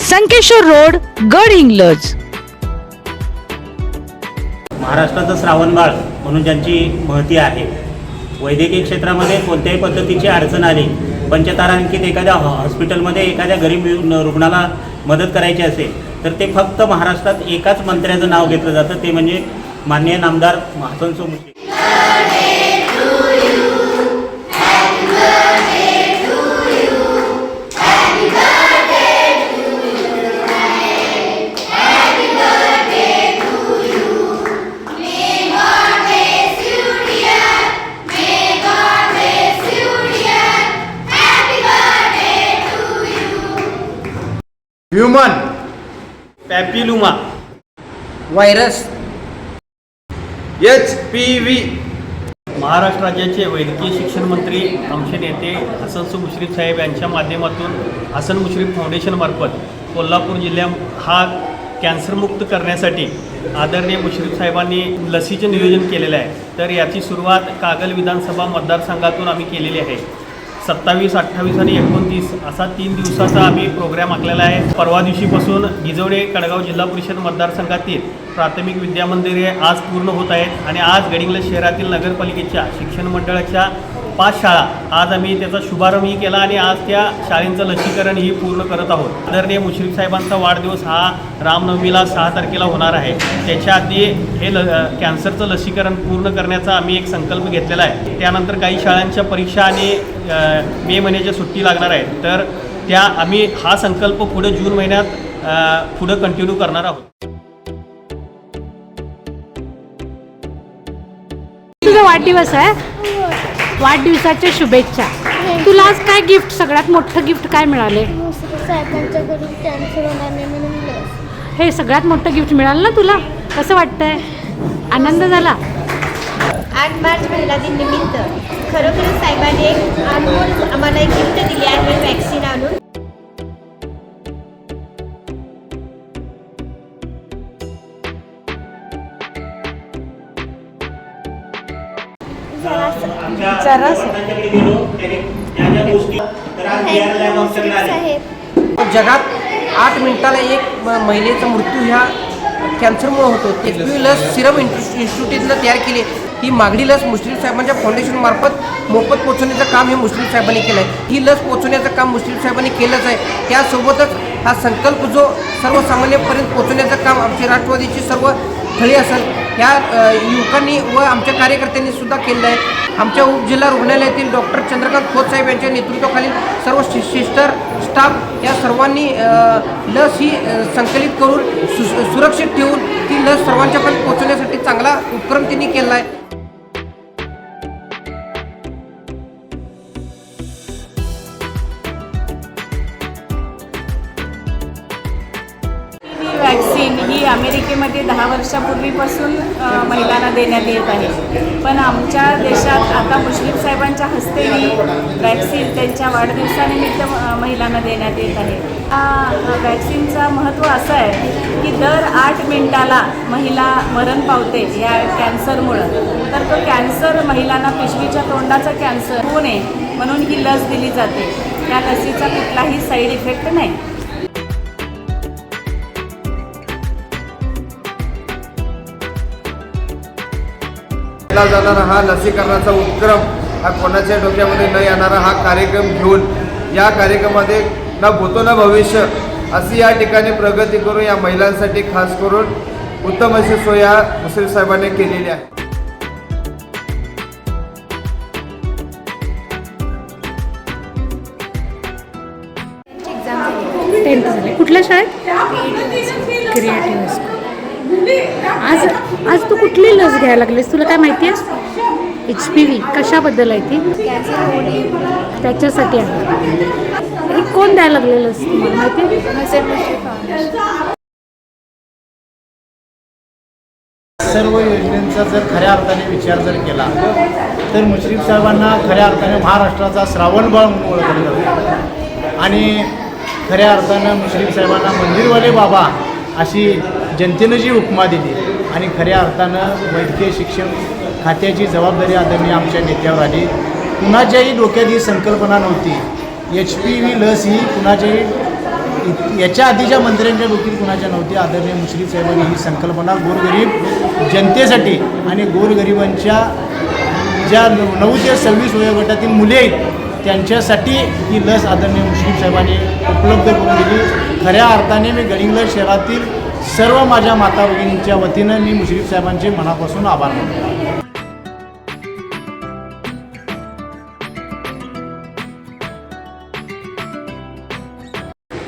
Sankeshwar road Gadhinglaj. महाराष्ट्राचं श्रावणबाळ म्हणून ज्यांची महती आहे. वैद्यकीय क्षेत्रामध्ये कोणत्याही पद्धतीची अडचण आली पंचतारांकित एखाद्या हॉस्पिटलमध्ये एखाद्या गरीब रुग्णाला मदत करायची असेल तर ते फक्त महाराष्ट्रात एकाच मंत्र्याचं नाव घेतलं जातं ते म्हणजे माननीय नामदार Hasan सोमुशे human papilloma virus H P V Maharashtra राज्याचे वैद्यकीय शिक्षण मंत्री आमचे नेते हसन मुश्रीफ साहेब यांच्या माध्यमातून हसन मुश्रीफ फाउंडेशनमार्फत कोल्हापूर जिल्ह्या हा कॅन्सरमुक्त करण्यासाठी आदरणीय मुश्रीफ साहेबांनी लसीचे नियोजन केलेलं आहे. तर याची सुरुवात कागल विधानसभा मतदारसंघातून आम्ही केलेली आहे. सत्तावीस अठ्ठावीस आणि एकोणतीस असा तीन दिवसाचा आम्ही प्रोग्राम आखलेला आहे. परवा दिवशीपासून गिजवडे कडगाव जिल्हा परिषद मतदारसंघातील प्राथमिक विद्यामंदिरे आज पूर्ण होत आहेत आणि आज गडिंग्लज शहरातील नगरपालिकेच्या शिक्षण मंडळाच्या पाच शाळा. आज आम्ही त्याचा शुभारंभही केला आणि आज त्या शाळेंचं लसीकरणही पूर्ण करत आहोत. आदरणीय मुश्रीफ साहेबांचा वाढदिवस हा रामनवमीला सहा तारखेला होणार आहे. त्याच्या आधी हे ल कॅन्सरचं लसीकरण पूर्ण करण्याचा आम्ही एक संकल्प घेतलेला आहे. त्यानंतर काही शाळांच्या परीक्षा आणि मे महिन्याच्या सुट्टी लागणार आहेत. तर त्या आम्ही हा संकल्प पुढे जून महिन्यात पुढं कंटिन्यू करणार आहोत. तुझा वाढदिवस आहे. वाढदिवसाच्या शुभेच्छा. तुला आज काय गिफ्ट सगळ्यात मोठं गिफ्ट काय मिळाले? मुश्रीफ साहेबांच्याकडून कॅन्सर होणार नाही म्हणून लस हे सगळ्यात मोठं गिफ्ट मिळालं ना तुला? कसं वाटतंय? आनंद झाला. आठ मार्च महिला दिन निमित्त खरोखर साहेबांनी एक अनमोल आम्हाला एक गिफ्ट दिली आहे वॅक्सिन आणून मुश्रीफ जगात आठ मिनिटाला एक महिलेचा मृत्यू ह्या कॅन्सरमुळे होतो एच लस सिरम इन्स्टि- इन्स्टिट्यूटनं तयार केली. ही मागणी लस मुस्लिम साहेबांच्या फाउंडेशन मार्फत मोफत पोहोचवण्याचं काम हे मुस्लिम साहेबांनी केलं आहे ही लस पोहोचवण्याचं काम मुस्लिम साहेबांनी केलंच आहे. त्यासोबतच हा संकल्प जो सर्वसामान्यपर्यंत पोहोचवण्याचं काम आमची राष्ट्रवादीची सर्व थळी असेल ह्या युवकांनी व आमच्या कार्यकर्त्यांनी सुद्धा केलेलं आहे. आमच्या उपजिल्हा रुग्णालयातील डॉक्टर चंद्रकांत खोत साहेब यांच्या नेतृत्वाखालील सर्व शि सिस्टर स्टाफ या सर्वांनी लस ही संकलित करून सु सुरक्षित ठेवून ती लस सर्वांच्यापर्यंत पोहोचवण्यासाठी चांगला उपक्रम त्यांनी केला आहे. ही अमेरिकेमध्ये दहा वर्षापूर्वीपासून महिलांना देण्यात येत आहे. पण आमच्या देशात आता मुश्रीफ साहेबांच्या हस्ते ही वॅक्सिन त्यांच्या वाढदिवसानिमित्त महिलांना देण्यात येत आहे. हा महत्त्व असं आहे की दर आठ मिनिटाला महिला मरण पावते या कॅन्सरमुळं. तर तो कॅन्सर महिलांना पिशवीच्या तोंडाचा कॅन्सर होऊ नये म्हणून ही लस दिली जाते. या लसीचा कुठलाही साईड इफेक्ट नाही. केला जाणारा हा लसीकरणाचा उपक्रम हा कोणाच्या डोक्यामध्ये न येणारा हा कार्यक्रम घेऊन या कार्यक्रमामध्ये न भूतो न भविष्य अशी या ठिकाणी प्रगती करून या महिलांसाठी खास करून उत्तम अशी सोय या मुश्रीफ साहेबांनी केलेली आहे. कुठल्या शाळेत? क्रिएटिव्ह आज आज तू कुठली लस घ्यायला लागलीस? तुला काय माहिती आहे? एच पी व्ही कशाबद्दल आहे ती? त्याच्यासाठी आहे. कोण द्यायला लागलेलं लस तुम्हाला माहिती आहे? सर्व योजनेचा जर खऱ्या अर्थाने विचार जर केला तर मुश्रीफ साहेबांना खऱ्या अर्थाने महाराष्ट्राचा श्रावणबाळ म्हणून ओळखलं जातं आणि खऱ्या अर्थानं मुश्रीफ साहेबांना मंदिरवाले बाबा अशी जनतेनं जी उपमा दिली आणि खऱ्या अर्थानं वैद्यकीय शिक्षण खात्याची जबाबदारी आदरणीय आमच्या नेत्यावर आली. कुणाच्याही डोक्यात ही संकल्पना नव्हती. एच पी व्ही लस ही कुणाच्याही याच्या आधीच्या मंत्र्यांच्या डोक्यात कुणाच्या नव्हती आदरणीय मुश्रीफ साहेबांनी ही संकल्पना गोरगरीब जनतेसाठी आणि गोरगरिबांच्या ज्या नऊ ते सव्वीस वयोगटातील मुले आहेत त्यांच्यासाठी ही लस आदरणीय मुश्रीफ साहेबांनी उपलब्ध करून दिली. खऱ्या अर्थाने मी गडिंग्लज शहरातील सर्व माझ्या माता भगिनींच्या वतीनं मी मुश्रीफ साहेबांचे मनापासून आभार मानतो.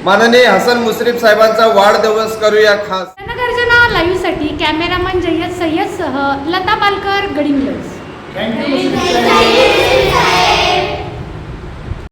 माननीय हसन मुश्रीफ साहेबांचा वाढदिवस करूया खास. जनगर्जना लाईव्हसाठी कॅमेरामन जय्यद सय्यदसह लता पालकर गडिंग्लज.